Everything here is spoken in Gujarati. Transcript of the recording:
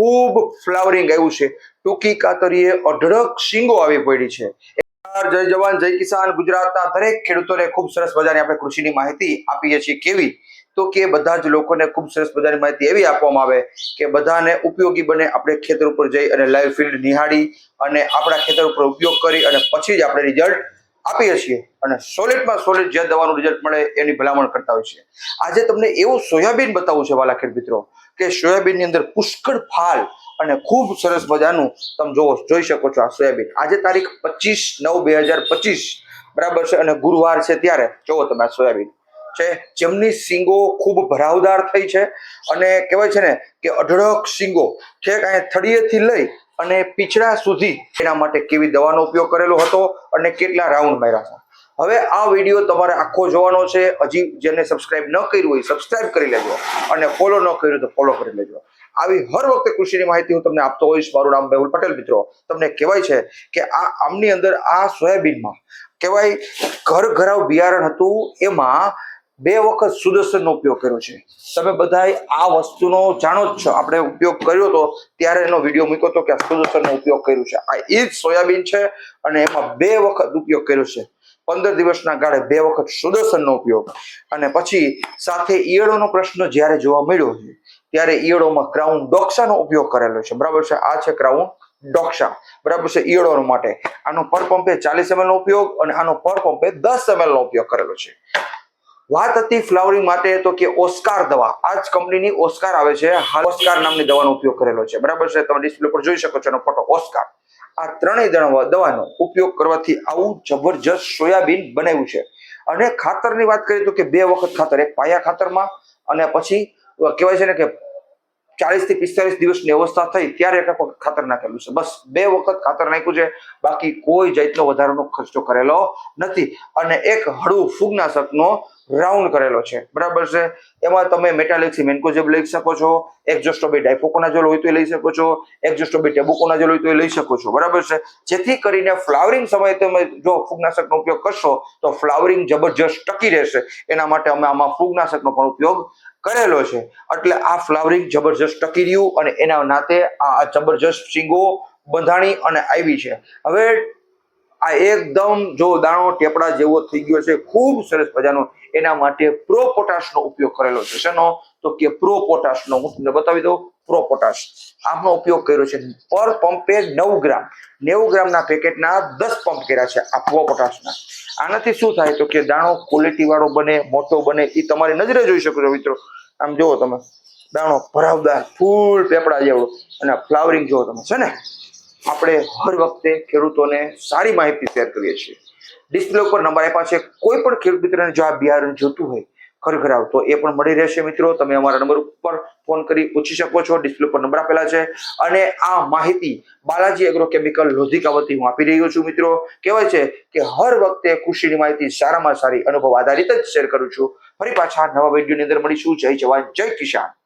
ખૂબ ફ્લાવરિંગ આવ્યું છે. ટૂંકી કાતરીએ અઢળક શીંગો આવી પડી છે. જય જવાન, જય કિસાન, ગુજરાતના દરેક ખેડૂતોને ખૂબ સરસ મજાની આપણે કૃષિની માહિતી આપીએ છીએ કેવી? તો કે બધા જ લોકોને ખૂબ સરસ મજાની માહિતી એવી આપવામાં આવે કે બધાને ઉપયોગી બને આપણે ખેતર ઉપર જઈ અને લાઈવ ફિલ્ડ નિહાળી અને આપણા ખેતર ઉપર ઉપયોગ કરી અને પછી જ આપણે રિઝલ્ટ આપીએ છીએ અને સોલિડમાં સોલિડ જે દવાનું રિઝલ્ટ મળે એની ભલામણ કરતા હોય છે આજે તમને એવું સોયાબીન બતાવવું છે વાલા ખેડ મિત્રો, કે સોયાબીનની અંદર પુષ્કળ ફાલ અને ખૂબ સરસ મજાનું તમે જોવો, જોઈ શકો છો આ સોયાબીન. આજે તારીખ પચીસ નવ બે હજાર પચીસ, બરાબર છે? અને ગુરુવાર છે ત્યારે. જોવો તમે આ સોયાબીન. છે? જેમની સિંગો ખૂબ ભરાવદાર થઈ છે. અને કહેવાય છે ને કે અઢળક સિંગો ઠેક, અહીંયા થળીએથી લઈ અને પીછડા સુધી એના માટે કેવી દવાનો ઉપયોગ કરેલો હતો અને કેટલા રાઉન્ડ માર્યા હતા હવે આ વીડિયો તમારે આખો જોવાનો છે. હજી જેને સબસ્ક્રાઇબ ન કર્યું હોય સબસ્ક્રાઇબ કરી લેજો અને ફોલો ન કર્યું તો ફોલો કરી લેજો. આવી હર વખતે કૃષિની માહિતી હું તમને આપતો હોઈશ. મારું નામ મેહુલ પટેલ, મિત્રો. તમને કહેવાય છે કે આ આમની અંદર આ સોયાબીનમાં કહેવાય ઘર ઘરાવ બિયારણ હતું. એમાં બે વખત સુદર્શનનો ઉપયોગ કર્યો છે. તમે બધાએ આ વસ્તુનો જાણો જ છો. આપણે ઉપયોગ કર્યો હતો ત્યારે એનો વીડિયો મૂક્યો હતો કે આ સુદર્શનનો ઉપયોગ કર્યો છે. આ એ જ સોયાબીન છે અને એમાં બે વખત ઉપયોગ કર્યો છે. પંદર દિવસના ગાળે બે વખત સુદર્શનનો ઉપયોગ. અને પછી સાથે ઈયળોનો પ્રશ્ન જ્યારે જોવા મળ્યો છે, ત્યારે ઈયળોમાં ક્રાઉન ડોક્સાનો ઉપયોગ કરેલો છે. બરાબર છે? આ છે ક્રાઉન ડોક્સા. બરાબર છે? ઈયળો માટે. આનો પર પંપે ચાલીસ ml નો ઉપયોગ અને આનો પર પંપે દસ એમએલ નો ઉપયોગ કરેલો છે. વાત હતી ફ્લાવરિંગ માટે તો કે ઓસ્કાર દવા. આ જ કંપનીની ઓસ્કાર આવે છે. ઓસ્કાર નામની દવાનો ઉપયોગ કરેલો છે. બરાબર છે? તમે ડિસ્પ્લે પર જોઈ શકો છો એનો ફોટો ઓસ્કાર. આ ત્રણેય દવા- દવાનો ઉપયોગ કરવાથી આવું જબરજસ્ત સોયાબીન બનાવ્યું છે. અને ખાતરની વાત કરીએ તો કે બે વખત ખાતર. એક પાયા ખાતરમાં અને પછી કહેવાય છે ને કે ચાલીસથી પિસ્તાલીસ દિવસની અવસ્થા થઈ ત્યારે એક ખાતર નાખેલું છે. બસ બે વખત ખાતર નાખ્યું છે. બાકી કોઈ જાતનો વધારાનો ખર્ચો કરેલો નથી. અને એક હળવું ફૂગનાશકનો રાઉન્ડ કરેલો છે. બરાબર છે? એમાં તમે મેટાલિક્સી મેન્કોજેબ લઈ શકો છો એક્ઝોસ્ટોબી ડાયફોકોનાજોલ હોય તો લઈ શકો છો એક્ઝોસ્ટોબી ટેબુકોનાજોલ હોય તો લઈ શકો છો. બરાબર છે? જેથી કરીને ફ્લાવરિંગ સમયે તમે જો ફૂગનાશકનો ઉપયોગ કરશો, તો ફ્લાવરિંગ જબરજસ્ત ટકી રહેશે. એના માટે અમે આમાં ફૂગનાશકનો પણ ઉપયોગ કરેલો છે. એટલે આ ફ્લાવરિંગ જબરજસ્ત ટકી રહ્યું અને એના નાતે આ જબરજસ્ત શીંગો, બંધાણી અને આવી છે. હવે આ એકદમ જો દાણો ટેપડા જેવો થઈ ગયો છે, ખૂબ સરસ મજાનો. એના માટે પ્રો પોટાશનો ઉપયોગ કરેલો છે. શેનો? તો કે પ્રો પોટાશનો. હું તમને બતાવી દઉં. Pro potash. આનો ઉપયોગ કર્યો છે પર પંપે નવ ગ્રામ. નેવું ગ્રામના પેકેટના દસ પંપ કર્યા છે આ પ્રો પોટાશના. આનાથી શું થાય? તો કે દાણો ક્વોલિટી વાળો બને, મોટો બને એ તમારી નજરે જોઈ શકો છો મિત્રો. આમ જુઓ તમે. દાણો ભરાવદાર, ફૂલ પેપડા જેવડો અને ફ્લાવરિંગ જુઓ તમે. છે ને? આપણે હર વખતે ખેડૂતોને સારી માહિતી શેર કરીએ છીએ. ડિસ્પ્લે ઉપર નંબર આપ્યા છે. કોઈ પણ ખેડૂત મિત્રને જો આ બિયારણ જોતું હોય ખરખરાવ તો એ પણ મળી રહેશે મિત્રો. તમે અમારા નંબર ઉપર ફોન કરી પૂછી શકો છો. ડિસ્પ્લે ઉપર નંબર આપેલા છે. અને આ માહિતી બાલાજી એગ્રો કેમિકલ લોધિકા વતી હું આપી રહ્યો છું મિત્રો. કહેવાય છે કે હર વખતે કૃષિની માહિતી સારામાં સારી અનુભવ આધારિત જ શેર કરું છું. ફરી પાછા નવા વિડીયોની અંદર મળીશું. જય જવાન, જય કિસાન.